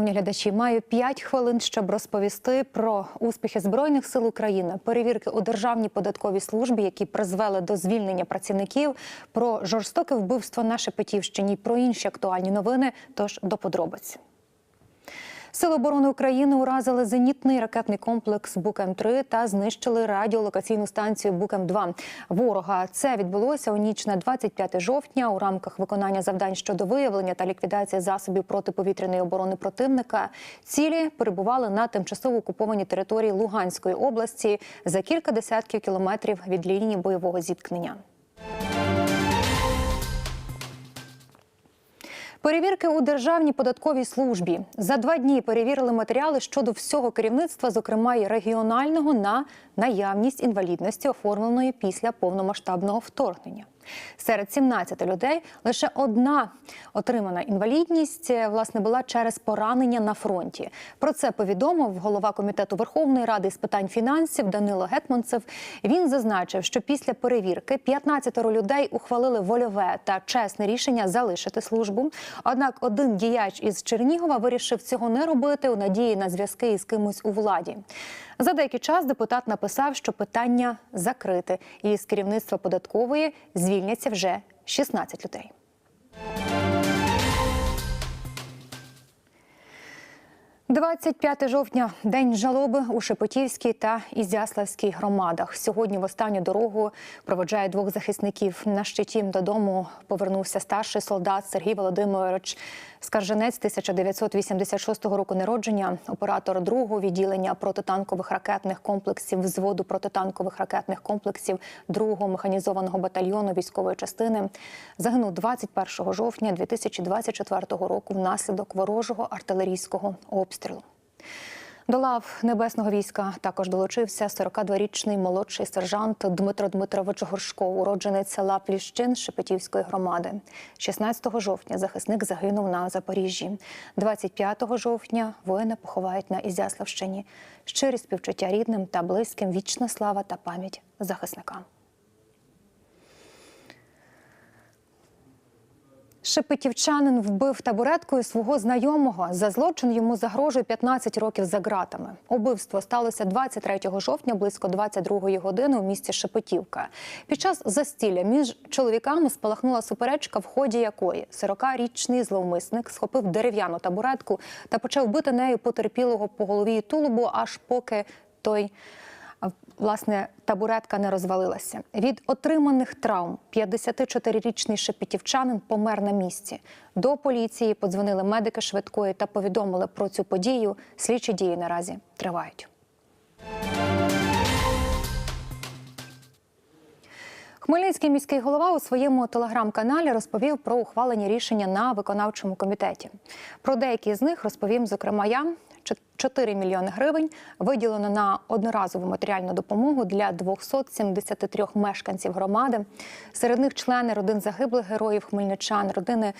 Шановні глядачі, маю 5 хвилин, щоб розповісти про успіхи збройних сил України, перевірки у державній податковій службі, які призвели до звільнення працівників, про жорстоке вбивство на Шепетівщині, про інші актуальні новини. Тож до подробиць. Сили оборони України уразили зенітний ракетний комплекс Букем-3 та знищили радіолокаційну станцію Букем-2 ворога. Це відбулося у ніч на 25 жовтня у рамках виконання завдань щодо виявлення та ліквідації засобів протиповітряної оборони противника. Цілі перебували на тимчасово окупованій території Луганської області за кілька десятків кілометрів від лінії бойового зіткнення. Перевірки у державній податковій службі за два дні перевірили матеріали щодо всього керівництва, зокрема й регіонального, на наявність інвалідності, оформленої після повномасштабного вторгнення. Серед 17 людей лише одна отримана інвалідність власне була через поранення на фронті. Про це повідомив голова комітету Верховної Ради з питань фінансів Данило Гетманцев. Він зазначив, що після перевірки 15 людей ухвалили вольове та чесне рішення залишити службу. Однак один діяч із Чернігова вирішив цього не робити у надії на зв'язки із кимось у владі. За деякий час депутат написав, що питання закрите, і з керівництва податкової звільняться вже 16 людей. – 25 жовтня день жалоби у Шепетівській та Ізяславській громадах. Сьогодні в останню дорогу проводжає двох захисників. На щиті додому повернувся старший солдат Сергій Володимирович Скарженець 1986 року народження, оператор другого відділення протитанкових ракетних комплексів взводу протитанкових ракетних комплексів другого механізованого батальйону військової частини. Загинув 21 жовтня 2024 року внаслідок ворожого артилерійського обстрілу. До лав небесного війська також долучився 42-річний молодший сержант Дмитро Дмитрович Горшко, уродженець села Пліщин Шепетівської громади. 16 жовтня захисник загинув на Запоріжжі. 25 жовтня воїна поховають на Ізяславщині. Щирі співчуття рідним та близьким, вічна слава та пам'ять захисникам. Шепетівчанин вбив табуреткою свого знайомого. За злочин йому загрожує 15 років за ґратами. Убивство сталося 23 жовтня близько 22 години у місті Шепетівка. Під час застілля між чоловіками спалахнула суперечка, в ході якої 40-річний зловмисник схопив дерев'яну табуретку та почав бити нею потерпілого по голові і тулубу, аж поки той власне табуретка не розвалилася. Від отриманих травм 54-річний шепетівчанин помер на місці. До поліції подзвонили медики швидкої та повідомили про цю подію. Слідчі дії наразі тривають. Хмельницький міський голова у своєму телеграм-каналі розповів про ухвалені рішення на виконавчому комітеті. Про деякі з них розповім, зокрема, я. 4 мільйони гривень виділено на одноразову матеріальну допомогу для 273 мешканців громади. Серед них члени родин загиблих героїв хмельничан, родини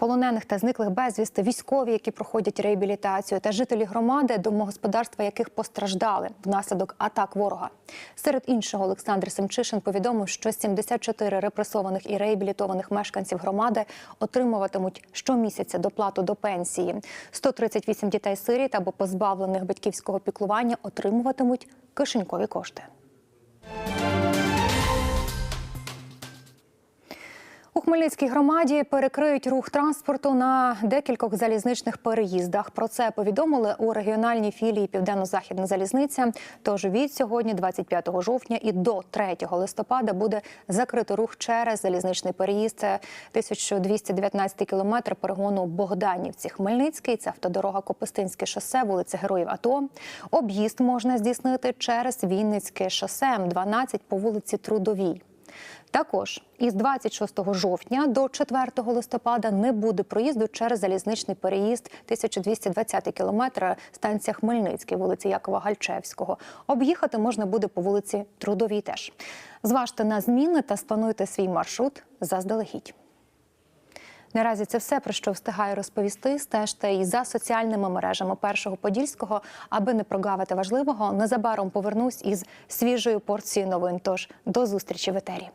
полонених та зниклих безвісти, військові, які проходять реабілітацію, та жителі громади, домогосподарства яких постраждали внаслідок атак ворога. Серед іншого Олександр Семчишин повідомив, що 74 репресованих і реабілітованих мешканців громади отримуватимуть щомісяця доплату до пенсії. 138 дітей сиріт або позбавлених батьківського піклування отримуватимуть кишенькові кошти. Хмельницькій громаді перекриють рух транспорту на декількох залізничних переїздах. Про це повідомили у регіональній філії Південно-Західна залізниця. Тож від сьогодні, 25 жовтня, і до 3 листопада буде закрито рух через залізничний переїзд. Це 1219 кілометр перегону Богданівці. Хмельницький це автодорога Копистинське шосе, вулиця Героїв АТО. Об'їзд можна здійснити через Вінницьке шосе М12 по вулиці Трудовій. Також із 26 жовтня до 4 листопада не буде проїзду через залізничний переїзд 1220 кілометра станція Хмельницький, вулиці Якова Гальчевського. Об'їхати можна буде по вулиці Трудовій. Теж зважте на зміни та сплануйте свій маршрут заздалегідь. Наразі це все про що встигаю розповісти. Стежте і за соціальними мережами першого подільського, аби не прогавити важливого. Незабаром повернусь із свіжою порцією новин. Тож до зустрічі в етері.